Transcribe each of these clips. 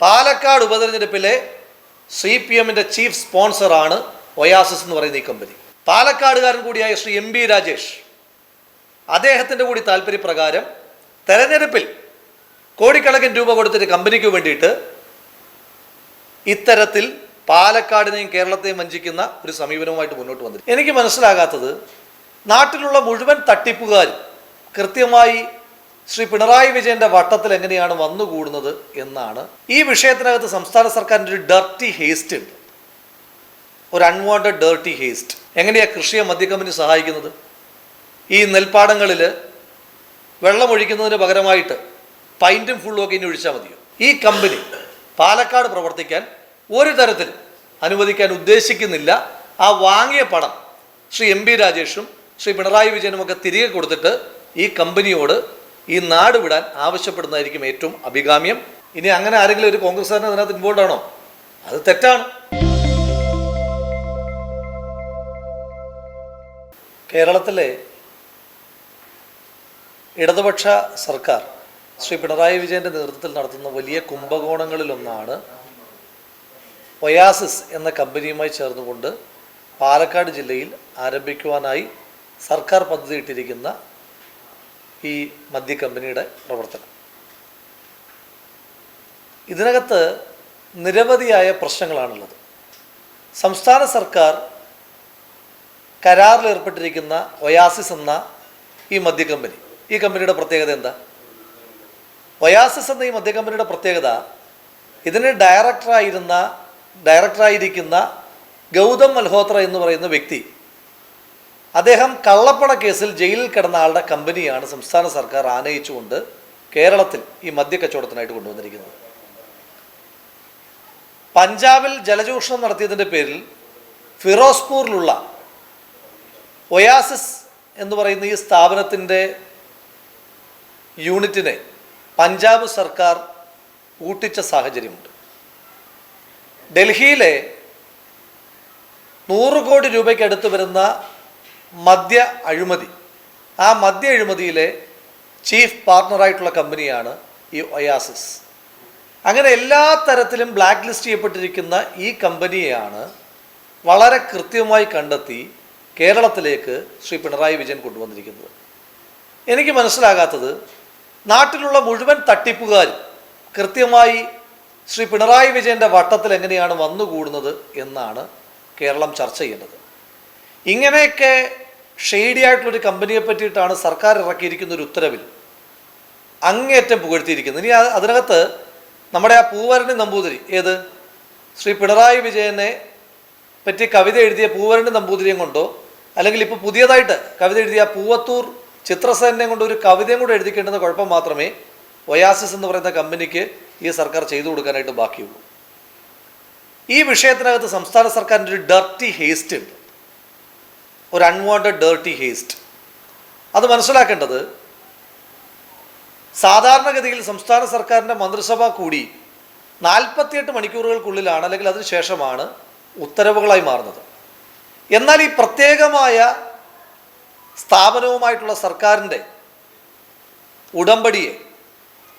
പാലക്കാട് ഉപതെരഞ്ഞെടുപ്പിലെ C P എമ്മിന്റെ chief സ്പോൺസറാണ് ഒയാസിസ് എന്ന് പറയുന്ന ഈ കമ്പനി. പാലക്കാടുകാരൻ കൂടിയായ ശ്രീ എം ബി രാജേഷ്. അദ്ദേഹത്തിന്റെ കൂടി താല്പര്യപ്രകാരം തെരഞ്ഞെടുപ്പിൽ കോടിക്കണക്കിന് രൂപ കൊടുത്തിട്ട് കമ്പനിക്ക് വേണ്ടിയിട്ട് ഇത്തരത്തിൽ പാലക്കാടിനെയും കേരളത്തെയും വഞ്ചിക്കുന്ന ഒരു സമീപനവുമായിട്ട് മുന്നോട്ട് വന്നിട്ടുണ്ട്. എനിക്ക് മനസ്സിലാകാത്തത് നാട്ടിലുള്ള മുഴുവൻ തട്ടിപ്പുകാരും കൃത്യമായി ശ്രീ പിണറായി വിജയന്റെ വട്ടത്തിൽ എങ്ങനെയാണ് വന്നുകൂടുന്നത് എന്നാണ് ഈ വിഷയത്തിനകത്ത് സംസ്ഥാന സർക്കാരിന്റെ ഒരു ഡർട്ടി ഹേസ്റ്റ് ഉണ്ട്. ഒരു അൺവാണ്ടഡ് ഡേർട്ടി ഹേസ്റ്റ് എങ്ങനെയാണ് കൃഷിയെ മദ്യക്കമ്പനി സഹായിക്കുന്നത്? ഈ നെൽപ്പാടങ്ങളിൽ വെള്ളമൊഴിക്കുന്നതിന് പകരമായിട്ട് പൈന്റും ഫുള്ളും ഒക്കെ ഇനി ഒഴിച്ചാൽ മതിയോ? ഈ കമ്പനി പാലക്കാട് പ്രവർത്തിക്കാൻ ഒരു തരത്തിൽ അനുവദിക്കാൻ ഉദ്ദേശിക്കുന്നില്ല. ആ വാങ്ങിയ പണം ശ്രീ എം രാജേഷും ശ്രീ പിണറായി വിജയനും ഒക്കെ തിരികെ കൊടുത്തിട്ട് ഈ കമ്പനിയോട് ഈ നാട് വിടാൻ ആവശ്യപ്പെടുന്നതായിരിക്കും ഏറ്റവും അഭികാമ്യം. ഇനി അങ്ങനെ ആരെങ്കിലും ഒരു കോൺഗ്രസ്സുകാരൻ അതിനകത്ത് ഇൻവോൾവ് ആണോ? അത് തെറ്റാണ്. കേരളത്തിലെ ഇടതുപക്ഷ സർക്കാർ ശ്രീ പിണറായി വിജയന്റെ നേതൃത്വത്തിൽ നടത്തുന്ന വലിയ കുംഭകോണങ്ങളിലൊന്നാണ് ഒയാസിസ് എന്ന കമ്പനിയുമായി ചേർന്നുകൊണ്ട് പാലക്കാട് ജില്ലയിൽ ആരംഭിക്കുവാനായി സർക്കാർ പദ്ധതി ഇട്ടിരിക്കുന്ന ഈ മദ്യ കമ്പനിയുടെ പ്രവർത്തനം. ഇതിനകത്ത് നിരവധിയായ പ്രശ്നങ്ങളാണുള്ളത്. സംസ്ഥാന സർക്കാർ കരാറിൽ ഏർപ്പെട്ടിരിക്കുന്ന ഒയാസിസ് എന്ന ഈ മദ്യ കമ്പനി ഈ കമ്പനിയുടെ പ്രത്യേകത എന്താ? ഒയാസിസ് എന്ന ഈ മദ്യ കമ്പനിയുടെ പ്രത്യേകത ഇതിന് ഡയറക്ടറായിരുന്ന ഡയറക്ടറായിരിക്കുന്ന ഗൗതം മൽഹോത്ര എന്ന് പറയുന്ന വ്യക്തി അദ്ദേഹം കള്ളപ്പണ കേസിൽ ജയിലിൽ കിടന്ന ആളുടെ കമ്പനിയാണ് സംസ്ഥാന സർക്കാർ ആനയിച്ചുകൊണ്ട് കേരളത്തിൽ ഈ മദ്യ കച്ചവടത്തിനായിട്ട് കൊണ്ടുവന്നിരിക്കുന്നത്. പഞ്ചാബിൽ ജലചൂഷണം നടത്തിയതിന്റെ പേരിൽ ഫിറോസ്പൂരിലുള്ള ഒയാസിസ് എന്ന് പറയുന്ന ഈ സ്ഥാപനത്തിന്റെ യൂണിറ്റിനെ പഞ്ചാബ് സർക്കാർ ഊട്ടിച്ച സാഹചര്യമുണ്ട്. ഡൽഹിയിലെ നൂറ് കോടി രൂപയ്ക്ക് അടുത്ത് വരുന്ന മദ്യ അഴിമതി. ആ മദ്യ അഴിമതിയിലെ ചീഫ് പാർട്ണറായിട്ടുള്ള കമ്പനിയാണ് ഈ ഒയാസിസ്. അങ്ങനെ എല്ലാ തരത്തിലും ബ്ലാക്ക് ലിസ്റ്റ് ചെയ്യപ്പെട്ടിരിക്കുന്ന ഈ കമ്പനിയാണ് വളരെ കൃത്യമായി കണ്ടെത്തി കേരളത്തിലേക്ക് ശ്രീ പിണറായി വിജയൻ കൊണ്ടുവന്നിരിക്കുന്നത്. എനിക്ക് മനസ്സിലാകാത്തത് നാട്ടിലുള്ള മുഴുവൻ തട്ടിപ്പുകാരും കൃത്യമായി ശ്രീ പിണറായി വിജയന്റെ വട്ടത്തിൽ എങ്ങനെയാണ് വന്നുകൂടുന്നത് എന്നാണ് കേരളം ചർച്ച ചെയ്യേണ്ടത്. ഇങ്ങനെയൊക്കെ ഷെയ്ഡി ആയിട്ടുള്ളൊരു കമ്പനിയെ പറ്റിയിട്ടാണ് സർക്കാർ ഇറക്കിയിരിക്കുന്ന ഒരു ഉത്തരവിൽ അങ്ങേറ്റം പുകഴ്ത്തിയിരിക്കുന്നത്. ഇനി അതിനകത്ത് നമ്മുടെ ആ പൂവരണി നമ്പൂതിരി ഏത്? ശ്രീ പിണറായി വിജയനെ പറ്റി കവിത എഴുതിയ പൂവരണി നമ്പൂതിരിയും കൊണ്ടോ അല്ലെങ്കിൽ ഇപ്പോൾ പുതിയതായിട്ട് കവിത എഴുതിയ പൂവത്തൂർ ചിത്രസേനെ കൊണ്ട് ഒരു കവിതയും കൂടെ എഴുതിക്കേണ്ടുന്ന കുഴപ്പം മാത്രമേ ഒയാസിസ് എന്ന് പറയുന്ന കമ്പനിക്ക് ഈ സർക്കാർ ചെയ്തു കൊടുക്കാനായിട്ട് ബാക്കിയുള്ളൂ. ഈ വിഷയത്തിനകത്ത് സംസ്ഥാന സർക്കാരിന്റെ ഒരു ഡർട്ടി ഹേസ്റ്റ് ഉണ്ട്. ഒരു അൺവാണ്ടഡ് ഡേർട്ടി ഹേസ്റ്റ് അത് മനസ്സിലാക്കേണ്ടത് സാധാരണഗതിയിൽ സംസ്ഥാന സർക്കാരിന്റെ മന്ത്രിസഭ കൂടി നാൽപ്പത്തിയെട്ട് മണിക്കൂറുകൾക്കുള്ളിലാണ് അല്ലെങ്കിൽ അതിനുശേഷമാണ് ഉത്തരവുകളായി മാറുന്നത്. എന്നാൽ ഈ പ്രത്യേകമായ സ്ഥാപനവുമായിട്ടുള്ള സർക്കാരിന്റെ ഉടമ്പടിയെ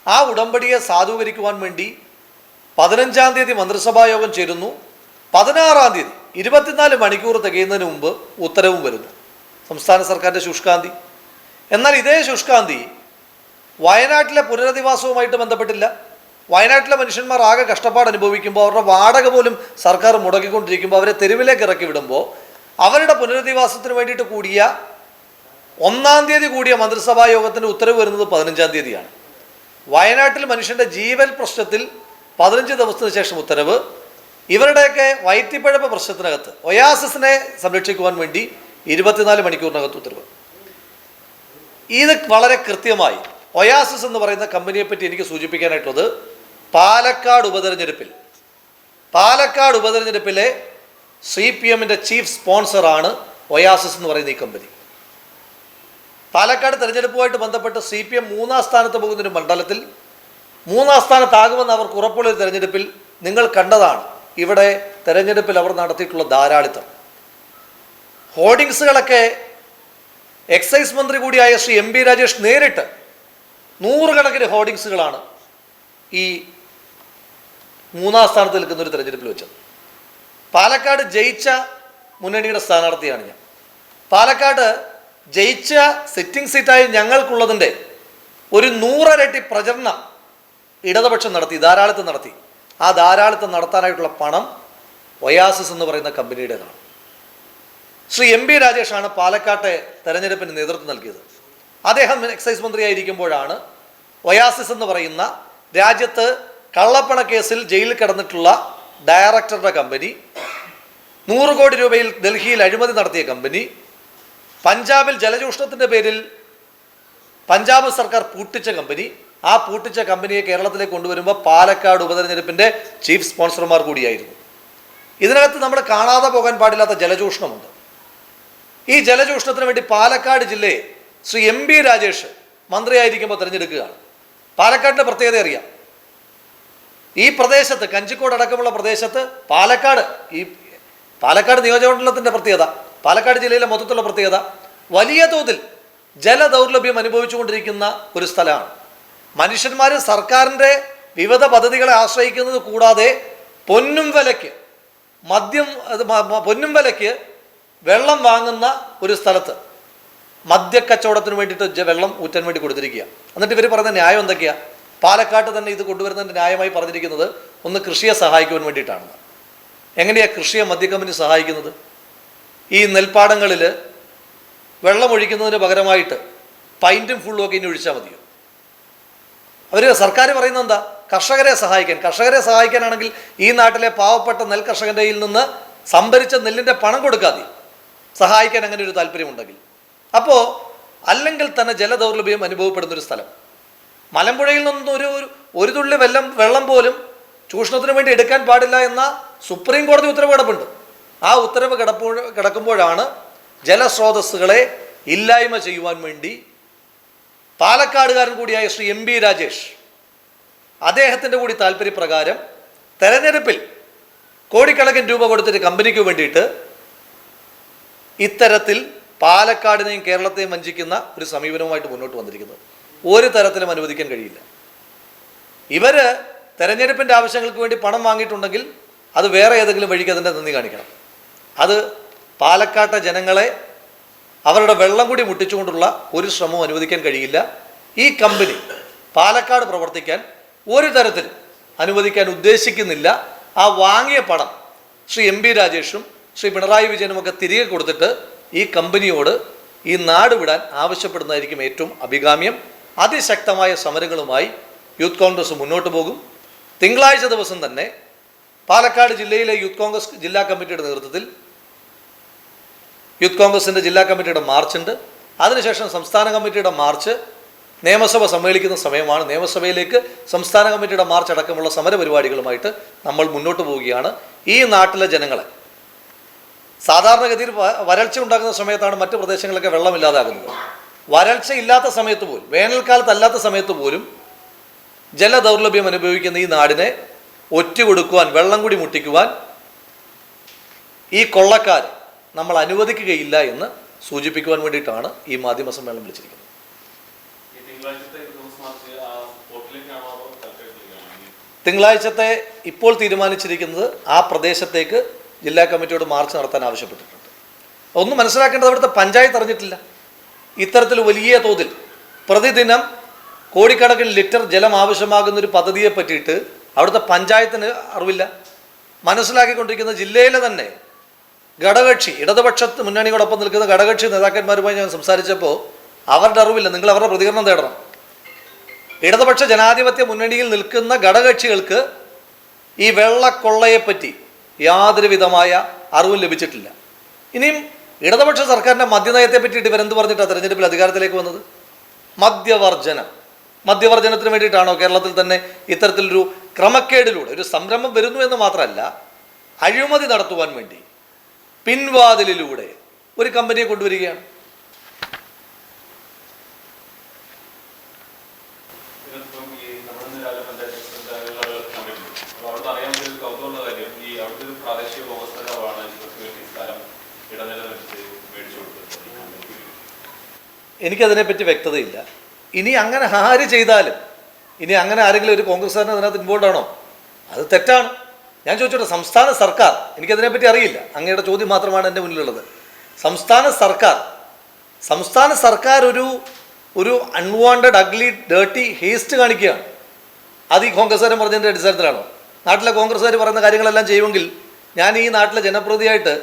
ആ ഉടമ്പടിയെ സാധൂകരിക്കുവാൻ വേണ്ടി പതിനഞ്ചാം തീയതി മന്ത്രിസഭാ യോഗം ചേരുന്നു. പതിനാറാം തീയതി ഇരുപത്തിനാല് മണിക്കൂർ തികയുന്നതിന് മുമ്പ് ഉത്തരവും വരുന്നു. സംസ്ഥാന സർക്കാരിന്റെ ശുഷ്കാന്തി. എന്നാൽ ഇതേ ശുഷ്കാന്തി വയനാട്ടിലെ പുനരധിവാസവുമായിട്ട് ബന്ധപ്പെട്ടില്ല. വയനാട്ടിലെ മനുഷ്യന്മാർ ആകെ കഷ്ടപ്പാട് അനുഭവിക്കുമ്പോൾ അവരുടെ വാടക പോലും സർക്കാർ മുടക്കിക്കൊണ്ടിരിക്കുമ്പോൾ അവരെ തെരുവിലേക്ക് ഇറക്കി വിടുമ്പോൾ അവരുടെ പുനരധിവാസത്തിന് വേണ്ടിയിട്ട് കൂടിയ ഒന്നാം തീയതി കൂടിയ മന്ത്രിസഭാ യോഗത്തിന്റെ ഉത്തരവ് വരുന്നത് പതിനഞ്ചാം തീയതിയാണ്. വയനാട്ടിൽ മനുഷ്യന്റെ ജീവൽ പ്രശ്നത്തിൽ പതിനഞ്ച് ദിവസത്തിന് ശേഷം ഉത്തരവ്. ഇവരുടെയൊക്കെ വയറ്റിപ്പഴപ്പ് പ്രശ്നത്തിനകത്ത് ഒയാസിസിനെ സംരക്ഷിക്കുവാൻ വേണ്ടി ഇരുപത്തിനാല് മണിക്കൂറിനകത്ത് ഉത്തരവ്. ഇത് വളരെ കൃത്യമായി ഒയാസിസ് എന്ന് പറയുന്ന കമ്പനിയെ പറ്റി എനിക്ക് സൂചിപ്പിക്കാനായിട്ടുള്ളത് പാലക്കാട് ഉപതെരഞ്ഞെടുപ്പിൽ പാലക്കാട് ഉപതെരഞ്ഞെടുപ്പിലെ സി പി എമ്മിന്റെ ചീഫ് സ്പോൺസറാണ് ഒയാസിസ് എന്ന് പറയുന്ന ഈ കമ്പനി. പാലക്കാട് തെരഞ്ഞെടുപ്പുമായിട്ട് ബന്ധപ്പെട്ട് സി പി എം മൂന്നാം സ്ഥാനത്ത് പോകുന്ന ഒരു മണ്ഡലത്തിൽ മൂന്നാം സ്ഥാനത്താകുമെന്ന് അവർക്ക് ഉറപ്പുള്ള ഒരു തെരഞ്ഞെടുപ്പിൽ നിങ്ങൾ കണ്ടതാണ്. ഇവിടെ തെരഞ്ഞെടുപ്പിൽ അവർ നടത്തിയിട്ടുള്ള ധാരാളിത്തം. ഹോർഡിങ്സുകളൊക്കെ എക്സൈസ് മന്ത്രി കൂടിയായ ശ്രീ എം ബി രാജേഷ് നേരിട്ട് നൂറുകണക്കിന് ഹോർഡിങ്സുകളാണ് ഈ മൂന്നാം സ്ഥാനത്ത് നിൽക്കുന്ന ഒരു തെരഞ്ഞെടുപ്പിൽ വെച്ചത്. പാലക്കാട് ജയിച്ച മുന്നണിയുടെ സ്ഥാനാർത്ഥിയാണ് ഞാൻ. പാലക്കാട് ജയിച്ച സിറ്റിംഗ് സീറ്റായി ഞങ്ങൾക്കുള്ളതിന്റെ ഒരു നൂറരട്ടി പ്രചരണം ഇടതുപക്ഷം നടത്തി ധാരാളിത്തം നടത്തി. ആ ധാരാളിത്തം നടത്താനായിട്ടുള്ള പണം ഒയാസിസ് എന്ന് പറയുന്ന കമ്പനിയുടേതാണ് ശ്രീ എം പി രാജേഷാണ് പാലക്കാട്ടെ തെരഞ്ഞെടുപ്പിന് നേതൃത്വം നൽകിയത്. അദ്ദേഹം എക്സൈസ് മന്ത്രിയായിരിക്കുമ്പോഴാണ് ഒയാസിസ് എന്ന് പറയുന്ന രാജ്യത്ത് കള്ളപ്പണ കേസിൽ ജയിലിൽ കിടന്നിട്ടുള്ള ഡയറക്ടറുടെ കമ്പനി നൂറ് കോടി രൂപയിൽ ഡൽഹിയിൽ അഴിമതി നടത്തിയ കമ്പനി പഞ്ചാബിൽ ജലചൂഷണത്തിന്റെ പേരിൽ പഞ്ചാബ് സർക്കാർ പൂട്ടിച്ച കമ്പനി ആ പൂട്ടിച്ച കമ്പനിയെ കേരളത്തിലേക്ക് കൊണ്ടുവരുമ്പോൾ പാലക്കാട് ഉപതെരഞ്ഞെടുപ്പിന്റെ ചീഫ് സ്പോൺസർമാർ കൂടിയായിരുന്നു. ഇതിനകത്ത് നമ്മൾ കാണാതെ പോകാൻ പാടില്ലാത്ത ജലചൂഷണമുണ്ട്. ഈ ജലചൂഷണത്തിന് വേണ്ടി പാലക്കാട് ജില്ലയെ ശ്രീ എം ബി രാജേഷ് മന്ത്രിയായിരിക്കുമ്പോൾ തിരഞ്ഞെടുക്കുകയാണ്. പാലക്കാടിന്റെ പ്രത്യേകത അറിയാം. ഈ പ്രദേശത്ത് കഞ്ചിക്കോട് അടക്കമുള്ള പ്രദേശത്ത് പാലക്കാട് ഈ പാലക്കാട് നിയോജകമണ്ഡലത്തിന്റെ പ്രത്യേകത പാലക്കാട് ജില്ലയിലെ മൊത്തത്തിലുള്ള പ്രത്യേകത വലിയ തോതിൽ ജലദൗർലഭ്യം അനുഭവിച്ചുകൊണ്ടിരിക്കുന്ന ഒരു സ്ഥലമാണ്. മനുഷ്യന്മാർ സർക്കാരിന്റെ വിവിധ പദ്ധതികളെ ആശ്രയിക്കുന്നത് കൂടാതെ പൊന്നും വിലയ്ക്ക് മദ്യം പൊന്നും വിലയ്ക്ക് വെള്ളം വാങ്ങുന്ന ഒരു സ്ഥലത്ത് മദ്യക്കച്ചവടത്തിന് വേണ്ടിയിട്ട് വെള്ളം ഊറ്റാൻ വേണ്ടി കൊടുത്തിരിക്കുക. എന്നിട്ട് ഇവർ പറയുന്ന ന്യായം എന്തൊക്കെയാ? പാലക്കാട്ട് തന്നെ ഇത് കൊണ്ടുവരുന്നതിന്റെ ന്യായമായി പറഞ്ഞിരിക്കുന്നത് ഒന്ന് കൃഷിയെ സഹായിക്കുവാൻ വേണ്ടിയിട്ടാണ്. എങ്ങനെയാണ് കൃഷിയെ മദ്യക്കമ്പനി സഹായിക്കുന്നത്? ഈ നെൽപ്പാടങ്ങളിൽ വെള്ളം ഒഴിക്കുന്നതിന് പകരമായിട്ട് പൈന്റും ഫുള്ളും ഒക്കെ ഇനി ഒഴിച്ചാൽ മതിയോ? അവർ സർക്കാർ പറയുന്നത് എന്താ? കർഷകരെ സഹായിക്കാൻ. കർഷകരെ സഹായിക്കാനാണെങ്കിൽ ഈ നാട്ടിലെ പാവപ്പെട്ട നെൽ കർഷകന്റെ കയ്യിൽ നിന്ന് സംഭരിച്ച നെല്ലിന്റെ പണം കൊടുക്കാതെ സഹായിക്കാൻ അങ്ങനെ ഒരു താല്പര്യമുണ്ടെങ്കിൽ. അപ്പോൾ അല്ലെങ്കിൽ തന്നെ ജലദൗർലഭ്യം അനുഭവപ്പെടുന്ന ഒരു സ്ഥലം. മലമ്പുഴയിൽ നിന്നും ഒരു ഒരു- തുള്ളി വെള്ളം വെള്ളം പോലും ചൂഷണത്തിന് വേണ്ടി എടുക്കാൻ പാടില്ല എന്ന സുപ്രീം കോടതി ഉത്തരവ് കിടപ്പുണ്ട് ആ ഉത്തരവ് കിടപ്പോ കിടക്കുമ്പോഴാണ് ജലസ്രോതസ്സുകളെ ഇല്ലായ്മ ചെയ്യുവാൻ വേണ്ടി പാലക്കാടുകാരൻ കൂടിയായ ശ്രീ എം ബി രാജേഷ്. അദ്ദേഹത്തിന്റെ കൂടി താല്പര്യപ്രകാരം തെരഞ്ഞെടുപ്പിൽ കോടിക്കണക്കിന് രൂപ കൊടുത്തിട്ട് കമ്പനിക്ക് വേണ്ടിയിട്ട് ഇത്തരത്തിൽ പാലക്കാടിനെയും കേരളത്തെയും വഞ്ചിക്കുന്ന ഒരു സമീപനവുമായിട്ട് മുന്നോട്ട് വന്നിരിക്കുന്നത് ഒരു തരത്തിലും അനുവദിക്കാൻ കഴിയില്ല. ഇവർ തെരഞ്ഞെടുപ്പിന്റെ ആവശ്യങ്ങൾക്ക് വേണ്ടി പണം വാങ്ങിയിട്ടുണ്ടെങ്കിൽ അത് വേറെ ഏതെങ്കിലും വഴിക്ക് അതിന്റെ നന്ദി കാണിക്കണം. അത് പാലക്കാട്ടെ ജനങ്ങളെ അവരുടെ വെള്ളം കൂടി മുട്ടിച്ചുകൊണ്ടുള്ള ഒരു ശ്രമവും അനുവദിക്കാൻ കഴിയില്ല. ഈ കമ്പനി പാലക്കാട് പ്രവർത്തിക്കാൻ ഒരു തരത്തിൽ അനുവദിക്കാൻ ഉദ്ദേശിക്കുന്നില്ല. ആ വാങ്ങിയ പണം ശ്രീ എം പി രാജേഷും ശ്രീ പിണറായി വിജയനും ഒക്കെ തിരികെ കൊടുത്തിട്ട് ഈ കമ്പനിയോട് ഈ നാട് വിടാൻ ആവശ്യപ്പെടുന്നതായിരിക്കും ഏറ്റവും അഭികാമ്യം. അതിശക്തമായ സമരങ്ങളുമായി യൂത്ത് കോൺഗ്രസ് മുന്നോട്ട് പോകും. തിങ്കളാഴ്ച ദിവസം തന്നെ പാലക്കാട് ജില്ലയിലെ യൂത്ത് കോൺഗ്രസ് ജില്ലാ കമ്മിറ്റിയുടെ നേതൃത്വത്തിൽ യൂത്ത് കോൺഗ്രസിന്റെ ജില്ലാ കമ്മിറ്റിയുടെ മാർച്ചുണ്ട് അതിനുശേഷം സംസ്ഥാന കമ്മിറ്റിയുടെ മാർച്ച് നിയമസഭ സമ്മേളിക്കുന്ന സമയമാണ്. നിയമസഭയിലേക്ക് സംസ്ഥാന കമ്മിറ്റിയുടെ മാർച്ച് അടക്കമുള്ള സമരപരിപാടികളുമായിട്ട് നമ്മൾ മുന്നോട്ട് പോവുകയാണ്. ഈ നാട്ടിലെ ജനങ്ങളെ. സാധാരണഗതിയിൽ വരൾച്ച ഉണ്ടാകുന്ന സമയത്താണ് മറ്റ് പ്രദേശങ്ങളിലൊക്കെ വെള്ളമില്ലാതാകുന്നത് വരൾച്ച ഇല്ലാത്ത സമയത്ത് പോലും വേനൽക്കാലത്തല്ലാത്ത സമയത്ത് പോലും ജലദൗർലഭ്യം അനുഭവിക്കുന്ന ഈ നാടിനെ ഒറ്റ കൊടുക്കുവാൻ വെള്ളം കൂടി മുട്ടിക്കുവാൻ ഈ കൊള്ളക്കാർ നമ്മൾ അനുവദിക്കുകയില്ല എന്ന് സൂചിപ്പിക്കുവാൻ വേണ്ടിയിട്ടാണ് ഈ മാധ്യമ സമ്മേളനം വിളിച്ചിരിക്കുന്നത്. തിങ്കളാഴ്ചത്തെ ഇപ്പോൾ തീരുമാനിച്ചിരിക്കുന്നത് ആ പ്രദേശത്തേക്ക് ജില്ലാ കമ്മിറ്റിയോട് മാർച്ച് നടത്താൻ ആവശ്യപ്പെട്ടിട്ടുണ്ട്. ഒന്ന് മനസ്സിലാക്കേണ്ടത് അവിടുത്തെ പഞ്ചായത്ത് അറിഞ്ഞിട്ടില്ല. ഇത്തരത്തിൽ വലിയ തോതിൽ പ്രതിദിനം കോടിക്കണക്കിന് ലിറ്റർ ജലം ആവശ്യമാകുന്ന ഒരു പദ്ധതിയെ പറ്റിയിട്ട് അവിടുത്തെ പഞ്ചായത്തിന് അറിവില്ല. മനസ്സിലാക്കിക്കൊണ്ടിരിക്കുന്ന ജില്ലയിലെ തന്നെ ഘടകകക്ഷി ഇടതുപക്ഷ മുന്നണിയോടൊപ്പം നിൽക്കുന്ന ഘടകകക്ഷി നേതാക്കന്മാരുമായി ഞാൻ സംസാരിച്ചപ്പോൾ അവരുടെ അറിവില്ല നിങ്ങൾ അവരുടെ പ്രതികരണം തേടണം. ഇടതുപക്ഷ ജനാധിപത്യ മുന്നണിയിൽ നിൽക്കുന്ന ഘടകകക്ഷികൾക്ക് ഈ വെള്ളക്കൊള്ളയെപ്പറ്റി യാതൊരു വിധമായ അറിവും ലഭിച്ചിട്ടില്ല. ഇനിയും ഇടതുപക്ഷ സർക്കാരിന്റെ മദ്യനയത്തെ പറ്റിയിട്ട് ഇവരെന്ത് പറഞ്ഞിട്ടാണ് തെരഞ്ഞെടുപ്പിൽ അധികാരത്തിലേക്ക് വന്നത്? മദ്യവർജനം മദ്യവർജനത്തിന് വേണ്ടിയിട്ടാണോ കേരളത്തിൽ തന്നെ ഇത്തരത്തിലൊരു ക്രമക്കേടിലൂടെ ഒരു സംരംഭം വരുന്നു എന്ന് മാത്രമല്ല അഴിമതി നടത്തുവാൻ വേണ്ടി പിൻവാതിലിലൂടെ ഒരു കമ്പനിയെ കൊണ്ടുവരികയാണ്. എനിക്കതിനെപ്പറ്റി വ്യക്തതയില്ല. ഇനി അങ്ങനെ ആര് ചെയ്താലും ഇനി അങ്ങനെ ആരെങ്കിലും ഒരു കോൺഗ്രസ്സുകാരൻ അതിനകത്ത് ഇൻവോൾവ് ആണോ? അത് തെറ്റാണ്. ഞാൻ ചോദിച്ചോട്ടെ സംസ്ഥാന സർക്കാർ എനിക്കതിനെപ്പറ്റി അറിയില്ല. അങ്ങയുടെ ചോദ്യം മാത്രമാണ് എന്റെ മുന്നിലുള്ളത്. സംസ്ഥാന സർക്കാർ സംസ്ഥാന സർക്കാർ ഒരു ഒരു അൺവാണ്ടഡ് അഗ്ലി ഡേർട്ടി ഹേസ്റ്റ് കാണിക്കുകയാണ്. അത് ഈ കോൺഗ്രസ്സുകാരൻ പറഞ്ഞതിന്റെ അടിസ്ഥാനത്തിലാണോ? നാട്ടിലെ കോൺഗ്രസ്സുകാർ പറയുന്ന കാര്യങ്ങളെല്ലാം ചെയ്യുമെങ്കിൽ ഞാൻ ഈ നാട്ടിലെ ജനപ്രതിയായിട്ട്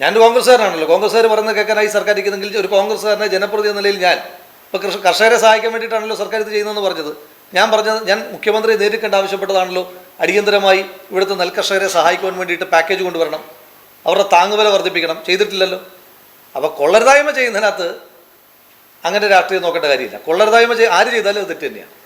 ഞാൻ കോൺഗ്രസ്സുകാരനാണല്ലോ. കോൺഗ്രസ്സുകാർ പറയുന്നത് കേൾക്കാനായി സർക്കാർ ഇരിക്കുന്നെങ്കിൽ ഒരു കോൺഗ്രസ്സുകാരനെ ജനപ്രതി എന്ന നിലയിൽ ഞാൻ ഇപ്പോൾ കർഷകരെ സഹായിക്കാൻ വേണ്ടിയിട്ടാണല്ലോ സർക്കാർ ഇത് ചെയ്യുന്നതെന്ന് പറഞ്ഞത്. ഞാൻ പറഞ്ഞത് ഞാൻ മുഖ്യമന്ത്രിയെ നേരിൽ കണ്ട് ആവശ്യപ്പെട്ടതാണല്ലോ. അടിയന്തരമായി ഇവിടുത്തെ നെൽകർഷകരെ സഹായിക്കുവാൻ വേണ്ടിയിട്ട് പാക്കേജ് കൊണ്ടുവരണം. അവരുടെ താങ്ങുവില വർദ്ധിപ്പിക്കണം. ചെയ്തിട്ടില്ലല്ലോ. അപ്പോൾ കൊള്ളരുതായ്മ ചെയ്യുന്നതിനകത്ത് അങ്ങനെ രാഷ്ട്രീയം നോക്കേണ്ട കാര്യമില്ല. കൊള്ളരുതായ്മ ചെയ് ആര് ചെയ്താലും അത് തെറ്റ് തന്നെയാണ്.